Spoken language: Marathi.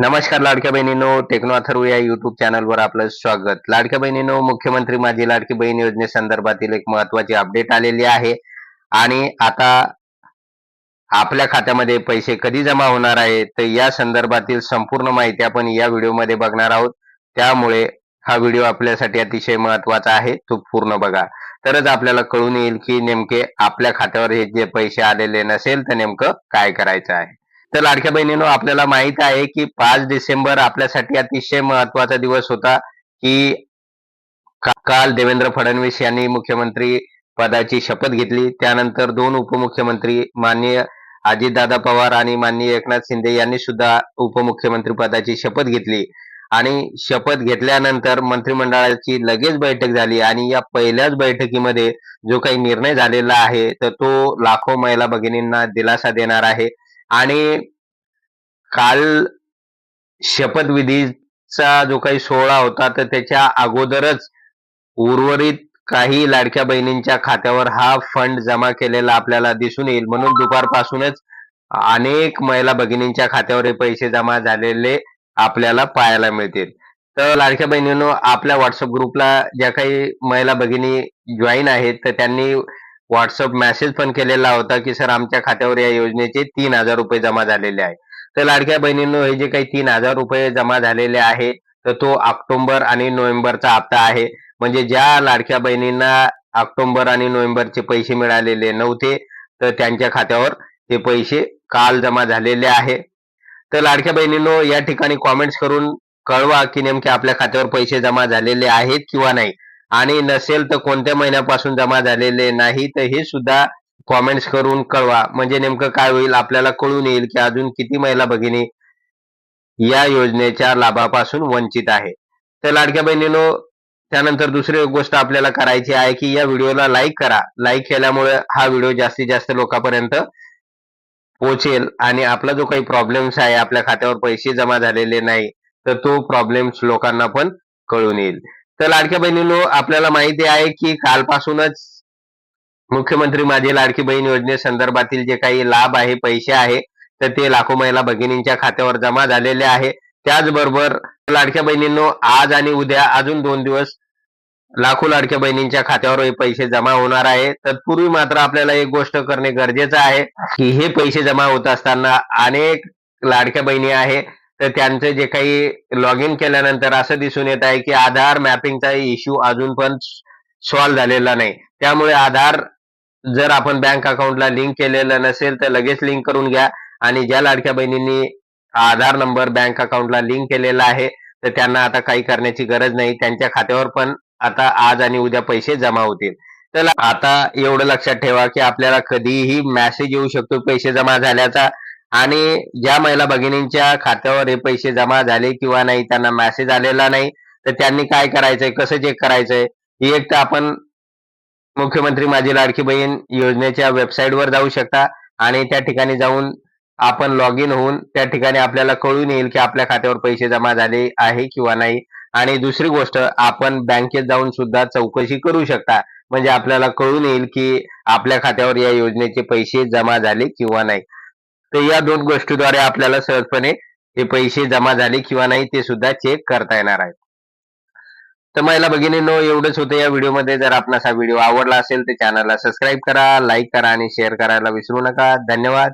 नमस्कार लाडक्या बहिणीनो टेक्नो अथर्व या युट्यूब चॅनलवर आपलं स्वागत. लाडक्या बहिणीनो मुख्यमंत्री माझी लाडकी बहीण योजनेसंदर्भातील एक महत्वाची अपडेट आलेली आहे. आणि आता आपल्या खात्यामध्ये पैसे कधी जमा होणार आहे तर या संदर्भातील संपूर्ण माहिती आपण या व्हिडिओमध्ये बघणार आहोत. त्यामुळे हा व्हिडिओ आपल्यासाठी अतिशय महत्त्वाचा आहे तो पूर्ण बघा. तरच आपल्याला कळून येईल की नेमके आपल्या खात्यावर हे जे पैसे आलेले नसेल तर नेमकं काय करायचं आहे. तर लाडक्या बहिणीनो आपल्याला माहीत आहे की पाच डिसेंबर आपल्यासाठी अतिशय महत्त्वाचा दिवस होता की काल देवेंद्र फडणवीस यांनी मुख्यमंत्री पदाची शपथ घेतली. त्यानंतर दोन उपमुख्यमंत्री माननीय अजितदादा पवार आणि माननीय एकनाथ शिंदे यांनी सुद्धा उपमुख्यमंत्री पदाची शपथ घेतली. आणि शपथ घेतल्यानंतर मंत्रिमंडळाची लगेच बैठक झाली आणि या पहिल्याच बैठकीमध्ये जो काही निर्णय झालेला आहे तर तो लाखो महिला भगिनींना दिलासा देणार आहे. आणि काल शपथविधीचा जो काही सोहळा होता तर त्याच्या अगोदरच उर्वरित काही लाडक्या बहिणींच्या खात्यावर हा फंड जमा केलेला आपल्याला दिसून येईल. म्हणून दुपारपासूनच अनेक महिला भगिनींच्या खात्यावर हे पैसे जमा झालेले आपल्याला पाहायला मिळतील. तर लाडक्या बहिणींनो आपल्या व्हॉट्सअप ग्रुपला ज्या काही महिला भगिनी जॉईन आहेत तर त्यांनी व्हॉट्सअप मेसेज पण केलेला होता की सर आमच्या खात्यावर या योजनेचे तीन हजार रुपये जमा झालेले आहे तर लाडक्या बहिणींनो हे जे काही तीन हजार रुपये जमा झालेले आहे तर तो ऑक्टोबर आणि नोव्हेंबरचा हप्ता आहे. म्हणजे ज्या लाडक्या बहिणींना ऑक्टोबर आणि नोव्हेंबरचे पैसे मिळालेले नव्हते तर त्यांच्या खात्यावर ते पैसे काल जमा झालेले आहे. तर लाडक्या बहिणींनो या ठिकाणी कॉमेंट्स करून कळवा की नेमके आपल्या खात्यावर पैसे जमा झालेले आहेत किंवा नाही. आणि नसेल तर कोणत्या महिन्यापासून जमा झालेले नाही तर हे सुद्धा कॉमेंट्स करून कळवा. म्हणजे नेमकं काय होईल आपल्याला कळून येईल की अजून किती महिला भगिनी या योजनेच्या लाभापासून वंचित आहे. तर लाडक्या बहिणीनो त्यानंतर दुसरी गोष्ट आपल्याला करायची आहे की या व्हिडिओला लाईक करा. लाईक केल्यामुळे हा व्हिडिओ जास्तीत जास्त लोकांपर्यंत पोहोचेल आणि आपला जो काही प्रॉब्लेम्स आहे आपल्या खात्यावर पैसे जमा झालेले नाही तर तो प्रॉब्लेम्स लोकांना पण कळून येईल. तर लाडक्या बहिणीनो आपल्याला माहिती आहे की कालपासूनच मुख्यमंत्री माझी लाडकी बहीण योजनेसंदर्भातील जे काही लाभ आहे पैसे आहे तर ते लाखो महिला भगिनींच्या खात्यावर जमा झालेले आहे. त्याचबरोबर लाडक्या बहिणींनो आज आणि उद्या अजून दोन दिवस लाखो लाडक्या बहिणींच्या खात्यावर हे पैसे जमा होणार आहे. तत्पूर्वी मात्र आपल्याला एक गोष्ट करणे गरजेचं आहे की हे पैसे जमा होत असताना अनेक लाडक्या बहिणी आहे तर त्यांचे जे काही लॉग इन केल्यानंतर असं दिसून येत आहे की आधार मॅपिंगचा इश्यू अजून पण सॉल्व्ह झालेला नाही. त्यामुळे आधार जर आपण बँक अकाउंटला लिंक केलेलं नसेल तर लगेच लिंक करून घ्या आणि ज्या लाडक्या बहिणींनी आधार नंबर बँक अकाउंटला लिंक केलेला आहे तर त्यांना आता काही करण्याची गरज नाही. त्यांच्या खात्यावर पण आता आज आणि उद्या पैसे जमा होतील. तर आता एवढं लक्षात ठेवा की आपल्याला कधीही मेसेज येऊ शकतो. पैसे जमा झाल्याचा आणि ज्या महिला भगिनींच्या खात्यावर हे पैसे जमा झाले किंवा नाही त्यांना मेसेज आलेला नाही तर त्यांनी काय करायचंय कसं चेक करायचंय ही एक तर आपण मुख्यमंत्री माझी लाडकी बहीण योजनेच्या वेबसाईटवर जाऊ शकता आणि त्या ठिकाणी जाऊन आपण लॉग इन होऊन त्या ठिकाणी आपल्याला कळून येईल की आपल्या खात्यावर पैसे जमा झाले आहे किंवा नाही. आणि दुसरी गोष्ट आपण बँकेत जाऊन सुद्धा चौकशी करू शकता. म्हणजे आपल्याला कळून येईल की आपल्या खात्यावर या योजनेचे पैसे जमा झाले किंवा नाही. तर या दोन गोष्टीद्वारे आपल्याला सहजपणे हे पैसे जमा झाले किंवा नाही ते सुद्धा चेक करता येणार आहे तर महिला भगिनींनो एवढंच होतं या व्हिडिओमध्ये. जर आपणास हा व्हिडिओ आवडला असेल तर चॅनलला सबस्क्राईब करा लाईक करा आणि शेअर करायला विसरू नका. धन्यवाद.